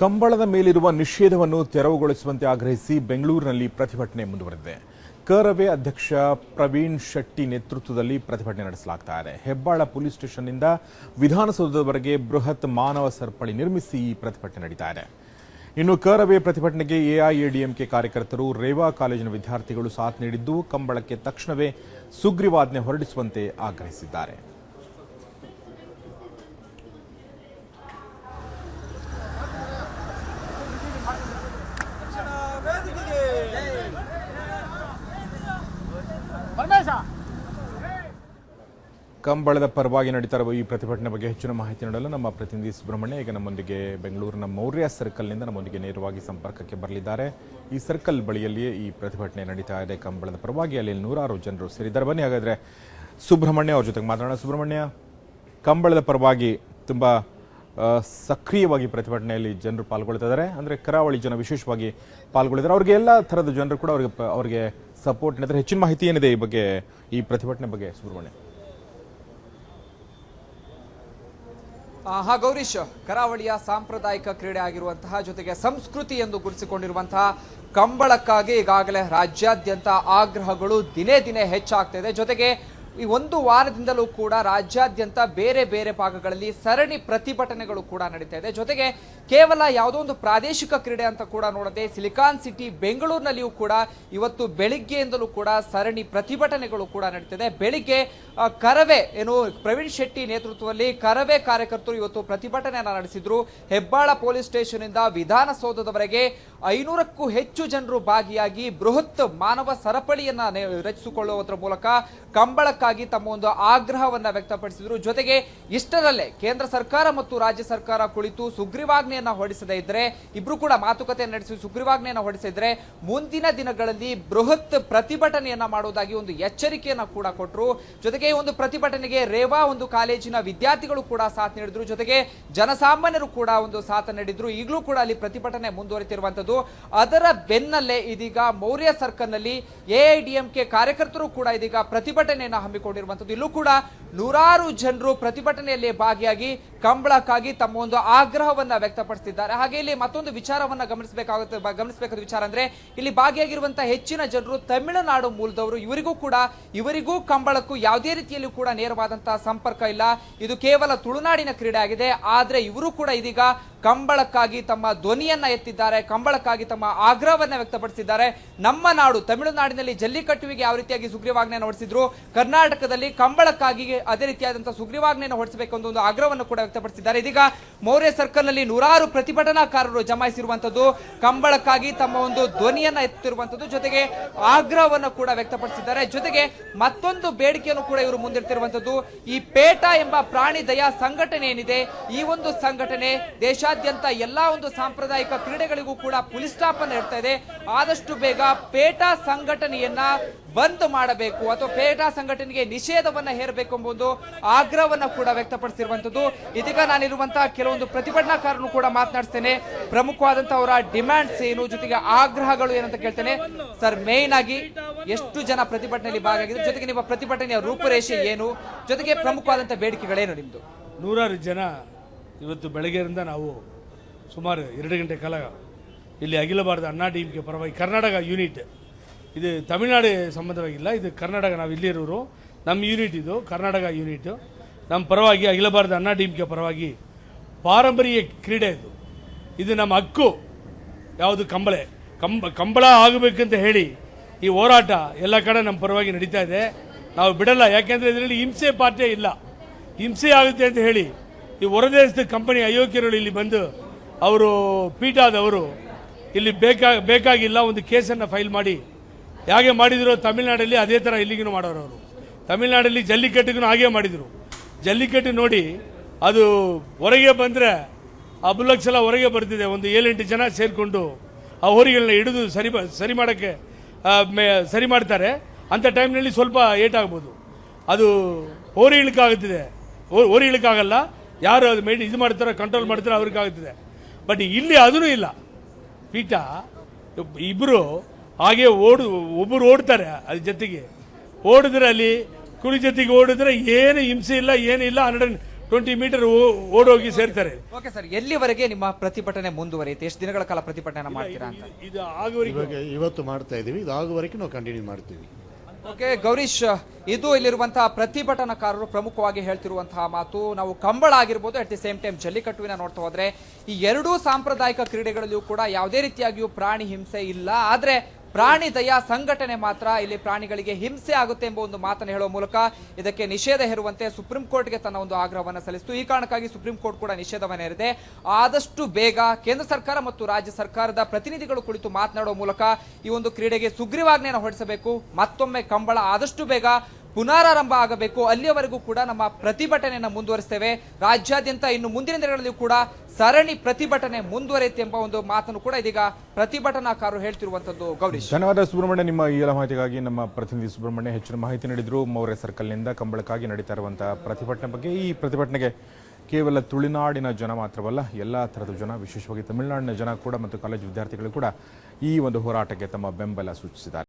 ಕಂಬಳದ ಮೇಲಿರುವ ನಿಷೇಧವನ್ನು ತೆರವುಗೊಳಿಸುವಂತೆ ಆಗ್ರಹಿಸಿ ಬೆಂಗಳೂರಿನಲ್ಲಿ ಪ್ರತಿಭಟನೆ ಮುಂದುವರೆದಿದೆ. ಕರವೇ ಅಧ್ಯಕ್ಷ ಪ್ರವೀಣ್ ಶೆಟ್ಟಿ ನೇತೃತ್ವದಲ್ಲಿ ಪ್ರತಿಭಟನೆ ನಡೆಸಲಾಗ್ತಾ ಇದೆ. ಹೆಬ್ಬಾಳ ಪೊಲೀಸ್ ಸ್ಟೇಷನ್ನಿಂದ ವಿಧಾನಸೌಧದವರೆಗೆ ಬೃಹತ್ ಮಾನವ ಸರಪಳಿ ನಿರ್ಮಿಸಿ ಈ ಪ್ರತಿಭಟನೆ ನಡೀತಾ ಇದೆ. ಇನ್ನು ಕರವೇ ಪ್ರತಿಭಟನೆಗೆ ಎಐಎಡಿಎಂಕೆ ಕಾರ್ಯಕರ್ತರು ರೇವಾ ಕಾಲೇಜಿನ ವಿದ್ಯಾರ್ಥಿಗಳು ಸಾಥ್ ನೀಡಿದ್ದು, ಕಂಬಳಕ್ಕೆ ತಕ್ಷಣವೇ ಸುಗ್ರೀವಾಜ್ಞೆ ಹೊರಡಿಸುವಂತೆ ಆಗ್ರಹಿಸಿದ್ದಾರೆ. ಕಂಬಳದ ಪರವಾಗಿ ನಡೀತಾ ಇರುವ ಈ ಪ್ರತಿಭಟನೆ ಬಗ್ಗೆ ಹೆಚ್ಚಿನ ಮಾಹಿತಿ ನೀಡಲು ನಮ್ಮ ಪ್ರತಿನಿಧಿ ಸುಬ್ರಹ್ಮಣ್ಯ ಈಗ ನಮ್ಮೊಂದಿಗೆ ಬೆಂಗಳೂರಿನ ಮೌರ್ಯ ಸರ್ಕಲ್ನಿಂದ ನಮ್ಮೊಂದಿಗೆ ನೇರವಾಗಿ ಸಂಪರ್ಕಕ್ಕೆ ಬರಲಿದ್ದಾರೆ. ಈ ಸರ್ಕಲ್ ಬಳಿಯಲ್ಲಿಯೇ ಈ ಪ್ರತಿಭಟನೆ ನಡೀತಾ ಇದೆ. ಕಂಬಳದ ಪರವಾಗಿ ಅಲ್ಲಿ ನೂರಾರು ಜನರು ಸೇರಿದ್ದಾರೆ. ಬನ್ನಿ ಹಾಗಾದರೆ ಸುಬ್ರಹ್ಮಣ್ಯ ಅವ್ರ ಜೊತೆಗೆ ಮಾತಾಡೋಣ ಸುಬ್ರಹ್ಮಣ್ಯ, ಕಂಬಳದ ಪರವಾಗಿ ತುಂಬ ಸಕ್ರಿಯವಾಗಿ ಪ್ರತಿಭಟನೆಯಲ್ಲಿ ಜನರು ಪಾಲ್ಗೊಳ್ತಾ ಇದ್ದಾರೆ. ಅಂದ್ರೆ ಕರಾವಳಿ ಜನ ವಿಶೇಷವಾಗಿ ಪಾಲ್ಗೊಳ್ಳಿದ್ದಾರೆ. ಅವ್ರಿಗೆ ಎಲ್ಲ ಥರದ ಜನರು ಕೂಡ ಅವ್ರಿಗೆ ಅವ್ರಿಗೆ ಸಪೋರ್ಟ್ ನೀಡಿದ್ರೆ ಹೆಚ್ಚಿನ ಮಾಹಿತಿ ಏನಿದೆ ಈ ಬಗ್ಗೆ, ಈ ಪ್ರತಿಭಟನೆ ಬಗ್ಗೆ, ಸುಬ್ರಹ್ಮಣ್ಯ? ಹಾ, ಗೌರೀಶ್, ಕರಾವಳಿಯ ಸಾಂಪ್ರದಾಯಿಕ ಕ್ರೀಡೆ ಆಗಿರುವಂತಹ, ಜೊತೆಗೆ ಸಂಸ್ಕೃತಿ ಎಂದು ಗುರುತಿಸಿಕೊಂಡಿರುವಂತಹ, ಕಂಬಳಕ್ಕಾಗಿ ಈಗಾಗಲೇ ರಾಜ್ಯಾದ್ಯಂತ ಆಗ್ರಹಗಳು ದಿನೇ ದಿನೇ ಹೆಚ್ಚಾಗ್ತಾ ಇದೆ. ಜೊತೆಗೆ ಈ ಒಂದು ವಾರದಿಂದಲೂ ಕೂಡ ರಾಜ್ಯಾದ್ಯಂತ ಬೇರೆ ಬೇರೆ ಭಾಗಗಳಲ್ಲಿ ಸರಣಿ ಪ್ರತಿಭಟನೆಗಳು ಕೂಡ ನಡೀತಾ ಇದೆ. ಜೊತೆಗೆ ಕೇವಲ ಯಾವುದೋ ಒಂದು ಪ್ರಾದೇಶಿಕ ಕ್ರೀಡೆ ಅಂತ ಕೂಡ ನೋಡದೆ ಸಿಲಿಕಾನ್ ಸಿಟಿ ಬೆಂಗಳೂರಿನಲ್ಲಿಯೂ ಕೂಡ ಇವತ್ತು ಬೆಳಿಗ್ಗೆಯಿಂದಲೂ ಕೂಡ ಸರಣಿ ಪ್ರತಿಭಟನೆಗಳು ಕೂಡ ನಡೀತಿದೆ ಬೆಳಿಗ್ಗೆ ಕರವೆ ಏನು ಪ್ರವೀಣ್ ಶೆಟ್ಟಿ ನೇತೃತ್ವದಲ್ಲಿ ಕರವೇ ಕಾರ್ಯಕರ್ತರು ಇವತ್ತು ಪ್ರತಿಭಟನೆಯನ್ನು ನಡೆಸಿದ್ರು. ಹೆಬ್ಬಾಳ ಪೊಲೀಸ್ ಸ್ಟೇಷನ್ ಇಂದ ವಿಧಾನಸೌಧದವರೆಗೆ ಐನೂರಕ್ಕೂ ಹೆಚ್ಚು ಜನರು ಭಾಗಿಯಾಗಿ ಬೃಹತ್ ಮಾನವ ಸರಪಳಿಯನ್ನ ರಚಿಸಿಕೊಳ್ಳುವುದರ ಮೂಲಕ ಕಂಬಳಕ್ಕಾಗಿ ತಮ್ಮ ಒಂದು ಆಗ್ರಹವನ್ನ ವ್ಯಕ್ತಪಡಿಸಿದ್ರು. ಜೊತೆಗೆ ಇಷ್ಟರಲ್ಲೇ ಕೇಂದ್ರ ಸರ್ಕಾರ ಮತ್ತು ರಾಜ್ಯ ಸರ್ಕಾರ ಕುಳಿತು ಸುಗ್ರೀವಾಜ್ಞೆಯನ್ನ ಹೊರಡಿಸದೇ ಇದ್ರೆ, ಇಬ್ರು ಕೂಡ ಮಾತುಕತೆ ನಡೆಸಿ ಸುಗ್ರೀವಾಜ್ಞೆಯನ್ನ ಹೊರಡಿಸಿದ್ರೆ ಮುಂದಿನ ದಿನಗಳಲ್ಲಿ ಬೃಹತ್ ಪ್ರತಿಭಟನೆಯನ್ನ ಮಾಡುವುದಾಗಿ ಒಂದು ಎಚ್ಚರಿಕೆಯನ್ನ ಕೂಡ ಕೊಟ್ಟರು ಜೊತೆಗೆ ಒಂದು ಪ್ರತಿಭಟನೆಗೆ ರೇವಾ ಒಂದು ಕಾಲೇಜಿನ ವಿದ್ಯಾರ್ಥಿಗಳು ಕೂಡ ಸಾಥ್ ನೀಡಿದ್ರು. ಜೊತೆಗೆ ಜನಸಾಮಾನ್ಯರು ಕೂಡ ಒಂದು ಸಾಥ್ ನೀಡಿದ್ರು. ಈಗಲೂ ಕೂಡ ಅಲ್ಲಿ ಪ್ರತಿಭಟನೆ ಮುಂದುವರಿತಿರುವಂತದ್ದು. ಅದರ ಬೆನ್ನಲ್ಲೇ ಇದೀಗ ಮೌರ್ಯ ಸರ್ಕಲ್ನಲ್ಲಿ ಎಐಡಿಎಂಕೆ ಕಾರ್ಯಕರ್ತರು ಕೂಡ ಇದೀಗ ಪ್ರತಿಭಟನೆಯನ್ನ ಹಮ್ಮಿಕೊಂಡಿರುವಂತದ್ದು ಇಲ್ಲೂ ಕೂಡ ನೂರಾರು ಜನರು ಪ್ರತಿಭಟನೆಯಲ್ಲಿ ಭಾಗಿಯಾಗಿ ಕಂಬಳಕ್ಕಾಗಿ ತಮ್ಮ ಒಂದು ಆಗ್ರಹವನ್ನ ವ್ಯಕ್ತಪಡಿಸಿದ್ದಾರೆ. ಹಾಗೆ ಇಲ್ಲಿ ಮತ್ತೊಂದು ವಿಚಾರವನ್ನ ಗಮನಿಸಬೇಕಾಗುತ್ತೆ ಗಮನಿಸಬೇಕಾದ ವಿಚಾರ ಅಂದ್ರೆ, ಇಲ್ಲಿ ಭಾಗಿಯಾಗಿರುವಂತ ಹೆಚ್ಚಿನ ಜನರು ತಮಿಳುನಾಡು ಮೂಲದವರು. ಇವರಿಗೂ ಕೂಡ, ಇವರಿಗೂ ಕಂಬಳಕ್ಕೂ ಯಾವುದೇ ರೀತಿಯಲ್ಲೂ ಕೂಡ ನೇರವಾದಂತಹ ಸಂಪರ್ಕ ಇಲ್ಲ. ಇದು ಕೇವಲ ತುಳುನಾಡಿನ ಕ್ರೀಡೆ ಆಗಿದೆ. ಆದ್ರೆ ಇವರು ಕೂಡ ಇದೀಗ ಕಂಬಳಕ್ಕಾಗಿ ತಮ್ಮ ಧ್ವನಿಯನ್ನ ಎತ್ತಿದ್ದಾರೆ, ಕಂಬಳಕ್ಕಾಗಿ ತಮ್ಮ ಆಗ್ರಹವನ್ನ ವ್ಯಕ್ತಪಡಿಸಿದ್ದಾರೆ. ನಮ್ಮ ನಾಡು ತಮಿಳುನಾಡಿನಲ್ಲಿ ಜಲ್ಲಿಕಟ್ಟುವಿಗೆ ಯಾವ ರೀತಿಯಾಗಿ ಸುಗ್ರೀವಾಜ್ಞೆ ನಡೆಸಿದ್ರು, ಕರ್ನಾಟಕದಲ್ಲಿ ಕಂಬಳಕ್ಕಾಗಿ ಅದೇ ರೀತಿಯಾದಂತಹ ಸುಗ್ರೀವಾಜ್ಞೆಯನ್ನು ಹೊರಡಿಸಬೇಕು ಅಂತ ಒಂದು ಆಗ್ರಹವನ್ನು ಕೂಡ ವ್ಯಕ್ತಪಡಿಸಿದ್ದಾರೆ. ಇದೀಗ ಮೌರ್ಯ ಸರ್ಕಲ್ನಲ್ಲಿ ನೂರಾರು ಪ್ರತಿಭಟನಾಕಾರರು ಜಮಾಯಿಸಿರುವಂತದ್ದು ಕಂಬಳಕ್ಕಾಗಿ ತಮ್ಮ ಒಂದು ಧ್ವನಿಯನ್ನ ಎತ್ತಿರುವಂತದ್ದು ಜೊತೆಗೆ ಆಗ್ರಹವನ್ನು ಕೂಡ ವ್ಯಕ್ತಪಡಿಸಿದ್ದಾರೆ. ಜೊತೆಗೆ ಮತ್ತೊಂದು ಬೇಡಿಕೆಯನ್ನು ಕೂಡ ಇವರು ಮುಂದಿಡ್ತಿರುವಂತದ್ದು ಈ ಪೇಟ ಎಂಬ ಪ್ರಾಣಿ ದಯಾ ಸಂಘಟನೆ ಏನಿದೆ, ಈ ಒಂದು ಸಂಘಟನೆ ದೇಶಾದ್ಯಂತ ಎಲ್ಲಾ ಒಂದು ಸಾಂಪ್ರದಾಯಿಕ ಕ್ರೀಡೆಗಳಿಗೂ ಕೂಡ ಪುಲಿಸ್ ಸ್ಟಾಪ್ ಅನ್ನು ಇಡ್ತಾ ಇದೆ. ಆದಷ್ಟು ಬೇಗ ಪೇಟ ಸಂಘಟನೆಯನ್ನ ಬಂದ್ ಮಾಡಬೇಕು ಅಥವಾ ಪೇಟಾ ಸಂಘಟನೆಗೆ ನಿಷೇಧವನ್ನ ಹೇರಬೇಕು ಎಂಬುದು ಆಗ್ರಹವನ್ನ ಕೂಡ ವ್ಯಕ್ತಪಡಿಸಿರುವಂತದ್ದು ಇದೀಗ ನಾನಿರುವಂತಹ ಕೆಲವೊಂದು ಪ್ರತಿಭಟನಾಕಾರನು ಕೂಡ ಮಾತನಾಡ್ತೇನೆ ಪ್ರಮುಖವಾದಂತಹ ಅವರ ಡಿಮ್ಯಾಂಡ್ಸ್ ಏನು, ಜೊತೆಗೆ ಆಗ್ರಹಗಳು ಏನಂತ ಕೇಳ್ತೇನೆ. ಸರ್ ಮೇನ್ ಆಗಿ ಎಷ್ಟು ಜನ ಪ್ರತಿಭಟನೆಯಲ್ಲಿ ಭಾಗಿದ್ರು ಜೊತೆಗೆ ನಿಮ್ಮ ಪ್ರತಿಭಟನೆಯ ರೂಪುರೇಷೆ ಏನು? ಜೊತೆಗೆ ಪ್ರಮುಖವಾದಂತಹ ಬೇಡಿಕೆಗಳೇನು ನಿಮ್ದು? ನೂರಾರು ಜನ ಇವತ್ತು ಬೆಳಗ್ಗೆಯಿಂದ ನಾವು ಸುಮಾರು ಎರಡು ಗಂಟೆ ಕಾಲ ಇಲ್ಲಿ ಭಾರತ ಅಣ್ಣಾ ಡಿಮ್ಗೆ ಪರವಾಗಿ ಕರ್ನಾಟಕ ಯೂನಿಟ್ ಇದು ತಮಿಳ್ನಾಡು ಸಂಬಂಧವಾಗಿಲ್ಲ, ಇದು ಕರ್ನಾಟಕ ನಾವು ಇಲ್ಲಿರೋರು, ನಮ್ಮ ಯೂನಿಟ್ ಇದು, ಕರ್ನಾಟಕ ಯೂನಿಟ್ ನಮ್ಮ ಪರವಾಗಿ ಅಖಿಲ ಭಾರತ ಅಣ್ಣಾ ಡಿಎಂಕೆ ಪರವಾಗಿ ಪಾರಂಪರ್ಯ ಕ್ರೀಡೆ ಇದು. ಇದು ನಮ್ಮ ಹಕ್ಕು, ಯಾವುದು ಕಂಬಳೆ. ಕಂಬ, ಕಂಬಳ ಆಗಬೇಕಂತ ಹೇಳಿ ಈ ಹೋರಾಟ ಎಲ್ಲ ಕಡೆ ನಮ್ಮ ಪರವಾಗಿ ನಡೀತಾ ಇದೆ. ನಾವು ಬಿಡಲ್ಲ, ಯಾಕೆಂದರೆ ಇದರಲ್ಲಿ ಹಿಂಸೆ ಪಾಠ ಇಲ್ಲ. ಹಿಂಸೆ ಆಗುತ್ತೆ ಅಂತ ಹೇಳಿ ಈ ಹೊರದೇಶದ ಕಂಪನಿ ಅಯೋಗ್ಯರು ಇಲ್ಲಿ ಬಂದು ಅವರು ಪೀಠಾದವರು ಇಲ್ಲಿ ಬೇಕಾ, ಬೇಕಾಗಿಲ್ಲ, ಒಂದು ಕೇಸನ್ನು ಫೈಲ್ ಮಾಡಿ ಹೇಗೆ ಮಾಡಿದ್ರು ತಮಿಳ್ನಾಡಲ್ಲಿ ಅದೇ ಥರ ಇಲ್ಲಿಗೂ ಮಾಡೋರು ಅವರು ತಮಿಳ್ನಾಡಲ್ಲಿ ಜಲ್ಲಿಕಟ್ಟಿಗೂ ಹಾಗೆ ಮಾಡಿದರು. ಜಲ್ಲಿಕಟ್ಟು ನೋಡಿ ಅದು ಹೊರಗೆ ಬಂದರೆ ಆ ಎಲ್ಲ ಹೊರಗೆ ಬರ್ತಿದೆ. ಒಂದು ಏಳೆಂಟು ಜನ ಸೇರಿಕೊಂಡು ಆ ಹೋರಿಗಳನ್ನ ಹಿಡಿದು ಸರಿ ಸರಿ ಮಾಡೋಕ್ಕೆ ಸರಿ ಮಾಡ್ತಾರೆ. ಅಂಥ ಟೈಮ್ನಲ್ಲಿ ಸ್ವಲ್ಪ ಏಟಾಗ್ಬೋದು. ಅದು ಹೋರಿ ಇಳಿಕಾಗುತ್ತಿದೆ. ಹೋರಿ ಇಳಿಕಾಗಲ್ಲ. ಯಾರು ಅದು ಮೇಡ್, ಇದು ಮಾಡ್ತಾರೋ ಕಂಟ್ರೋಲ್ ಮಾಡ್ತಾರೋ ಅವ್ರಿಗಾಗುತ್ತಿದೆ. ಬಟ್ ಇಲ್ಲಿ ಅದೂ ಇಲ್ಲ. ಪೀಠ ಇಬ್ಬರು ಹಾಗೆ ಓಡು ಒಬ್ಬರು ಓಡ್ತಾರೆ ಅದ್ರ ಜೊತೆಗೆ. ಓಡಿದ್ರೆ ಅಲ್ಲಿ ಕುರಿ ಜೊತೆಗೆ ಓಡಿದ್ರೆ ಏನು ಹಿಂಸೆ ಇಲ್ಲ ಏನಿಲ್ಲ ಹಂಡ್ರೆಡ್ ಟ್ವೆಂಟಿ ಮೀಟರ್ ಓಡೋಗಿ ಸೇರ್ತಾರೆ. ಓಕೆ ಸರ್ ಎಲ್ಲಿವರೆಗೆ ನಿಮ್ಮ ಪ್ರತಿಭಟನೆ ಮುಂದುವರಿಯುತ್ತೆ? ಎಷ್ಟು ದಿನಗಳ ಕಾಲ ಪ್ರತಿಭಟನೆ ಮಾಡ್ತೀರಾ ಅಂತ? ಇದು ಆಗುವರೆಗೆ ಇವಾಗ ಇವತ್ತು ಮಾಡ್ತಾ ಇದ್ದೀವಿ ಇದು ಆಗುವರೆಗೆ ನಾವು ಕಂಟಿನ್ಯೂ ಮಾಡ್ತೀವಿ. ಓಕೆ ಗೌರೀಶ್ ಇದು ಇಲ್ಲಿರುವಂತಹ ಪ್ರತಿಭಟನಾಕಾರರು ಪ್ರಮುಖವಾಗಿ ಹೇಳ್ತಿರುವಂತಹ ಮಾತು ನಾವು ಕಂಬಳ ಆಗಿರ್ಬೋದು ಅಟ್ ದಿ ಸೇಮ್ ಟೈಮ್ ಜಲ್ಲಿಕಟ್ಟುವಿನ ನೋಡ್ತಾ ಹೋದ್ರೆ ಈ ಎರಡೂ ಸಾಂಪ್ರದಾಯಿಕ ಕ್ರೀಡೆಗಳಲ್ಲಿಯೂ ಕೂಡ ಯಾವುದೇ ರೀತಿಯಾಗಿಯೂ ಪ್ರಾಣಿ ಹಿಂಸೆ ಇಲ್ಲ. ಆದ್ರೆ ಪ್ರಾಣಿ ದಯಾ ಸಂಘಟನೆ ಮಾತ್ರ ಇಲ್ಲಿ ಪ್ರಾಣಿಗಳಿಗೆ ಹಿಂಸೆ ಆಗುತ್ತೆ ಎಂಬ ಒಂದು ಮಾತನ್ನು ಹೇಳುವ ಮೂಲಕ ಇದಕ್ಕೆ ನಿಷೇಧ ಹೇರುವಂತೆ ಸುಪ್ರೀಂ ಕೋರ್ಟ್ಗೆ ತನ್ನ ಒಂದು ಆಗ್ರಹವನ್ನು ಸಲ್ಲಿಸಿತು. ಈ ಕಾರಣಕ್ಕಾಗಿ ಸುಪ್ರೀಂ ಕೋರ್ಟ್ ಕೂಡ ನಿಷೇಧವನ್ನು ಹೇರಿದೆ. ಆದಷ್ಟು ಬೇಗ ಕೇಂದ್ರ ಸರ್ಕಾರ ಮತ್ತು ರಾಜ್ಯ ಸರ್ಕಾರದ ಪ್ರತಿನಿಧಿಗಳು ಕುಳಿತು ಮಾತನಾಡುವ ಮೂಲಕ ಈ ಒಂದು ಕ್ರೀಡೆಗೆ ಸುಗ್ರೀವಾಜ್ಞೆಯನ್ನು ಹೊರಡಿಸಬೇಕು. ಮತ್ತೊಮ್ಮೆ ಕಂಬಳ ಆದಷ್ಟು ಬೇಗ ಪುನರಾರಂಭ ಆಗಬೇಕು, ಅಲ್ಲಿಯವರೆಗೂ ಕೂಡ ನಮ್ಮ ಪ್ರತಿಭಟನೆಯನ್ನು ಮುಂದುವರಿಸ್ತೇವೆ. ರಾಜ್ಯಾದ್ಯಂತ ಇನ್ನು ಮುಂದಿನ ದಿನಗಳಲ್ಲಿಯೂ ಕೂಡ ಸರಣಿ ಪ್ರತಿಭಟನೆ ಮುಂದುವರಿಯುತ್ತೆ ಎಂಬ ಒಂದು ಮಾತನ್ನು ಕೂಡ ಇದೀಗ ಪ್ರತಿಭಟನಾಕಾರರು ಹೇಳ್ತಿರುವಂತದ್ದು ಗೌರೀಶ್. ಧನ್ಯವಾದ ಸುಬ್ರಹ್ಮಣ್ಯ. ನಿಮ್ಮ ಈ ಎಲ್ಲ ಮಾಹಿತಿಗಾಗಿ ನಮ್ಮ ಪ್ರತಿನಿಧಿ ಸುಬ್ರಹ್ಮಣ್ಯ ಹೆಚ್ಚಿನ ಮಾಹಿತಿ ನೀಡಿದ್ರು. ಮೌರ್ಯ ಸರ್ಕಲ್ನಿಂದ ಕಂಬಳಕ್ಕಾಗಿ ನಡೀತಾ ಇರುವಂತಹ ಪ್ರತಿಭಟನೆ ಬಗ್ಗೆ ಈ ಪ್ರತಿಭಟನೆಗೆ ಕೇವಲ ತುಳುನಾಡಿನ ಜನ ಮಾತ್ರವಲ್ಲ, ಎಲ್ಲ ಥರದ ಜನ, ವಿಶೇಷವಾಗಿ ತಮಿಳುನಾಡಿನ ಜನ ಕೂಡ ಮತ್ತು ಕಾಲೇಜು ವಿದ್ಯಾರ್ಥಿಗಳು ಕೂಡ ಈ ಒಂದು ಹೋರಾಟಕ್ಕೆ ತಮ್ಮ ಬೆಂಬಲ ಸೂಚಿಸಿದ್ದಾರೆ.